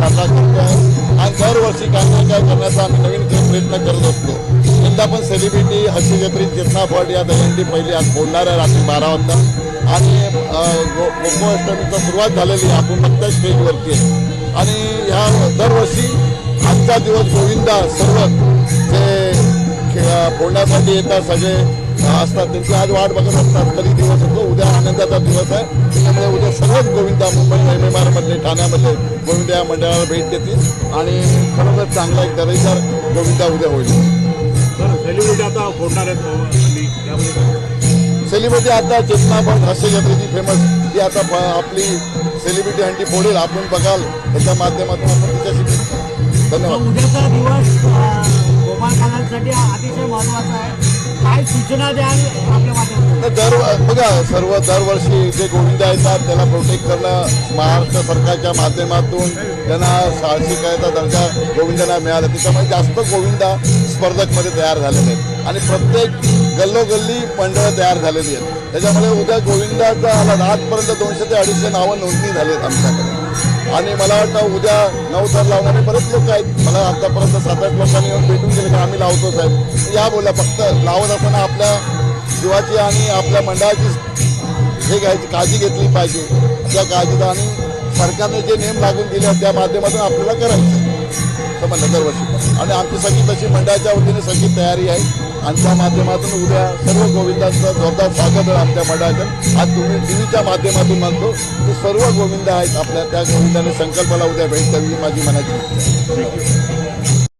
साजरा आणि दरवर्षी काही ना काय करण्याचा आम्ही नवीन प्रयत्न करत असतो. यंदा पण सेलिब्रिटी हसी जत्री जितना भट या दहीहंडी पहिली आज बोलणार आहे रात्री बारा वाजता. आणि गोकुळाष्टमीचा सुरुवात झालेली आपण बघतोय स्टेजवरती आहे. आणि ह्या दरवर्षी आजचा दिवस गोविंदा सर्व जे बोलण्यासाठी येतात सगळे असतात. त्यांची आज वाट बघत असतात. कधी दिवस होतो? उद्या आनंदाचा दिवस आहे. त्यामुळे उद्या सर्वच गोविंदा मुंबई एम एम आरमधले ठाण्यामधले गोविंदा या मंडळाला भेट देतील. आणि खरोखर चांगला एक दर्जेदार गोविंदा उद्या होईल. सेलिब्रिटी आता फोडणार आहेत त्यामध्ये सेलिब्रिटी आता चेतना पण फेमस ती आता आपली सेलिब्रिटी हंडी फोडेल. आपण बघाल त्याच्या माध्यमातून आपण तिच्याशी. धन्यवाद. उद्याचा दिवस अतिशय महत्त्वाचा आहे. काय सूचना द्या आपल्या माध्यमातून? दर बघा सर्व दरवर्षी जे गोविंदा येतात त्याला प्रोटेक्ट करणं महाराष्ट्र सरकारच्या माध्यमातून त्यांना साहसिकाचा दर्जा गोविंदांना मिळाला. त्याच्यामुळे जास्त गोविंदा स्पर्धकमध्ये तयार झालेले आहेत. आणि प्रत्येक गल्लोगल्ली मंडळं तयार झालेली आहेत. त्याच्यामुळे उद्या गोविंदाचा आला आजपर्यंत दोनशे ते अडीचशे नावं नोंदणी झाली आहेत आमच्याकडे. आणि मला वाटतं उद्या नऊ तर लावणारे बरेच लोक आहेत. मला आतापर्यंत सात आठ लोकांनी येऊन भेटून गेले की आम्ही लावतो साहेब. या बोला फक्त लावत असताना आपल्या जीवाची आणि आपल्या मंडळाची हे घ्यायची काळजी घेतली पाहिजे. त्या काळजीचा आणि सरकारने जे नियम लागून दिले आहेत त्या माध्यमातून आपल्याला करायचं समजलं दरवर्षी. आणि आमची सगळी तशी मंडळाच्या वतीने सगळी तयारी आहे. आणि त्या माध्यमातून उद्या सर्व गोविंदांचं जोरदार स्वागत आहे आमच्या मंडळाचं. आज तुम्ही टीव्हीच्या माध्यमातून म्हणतो की सर्व गोविंद आहेत आपल्या त्या गोविंदाने संकल्पाला उद्या भेट द्यावी माझी मनाची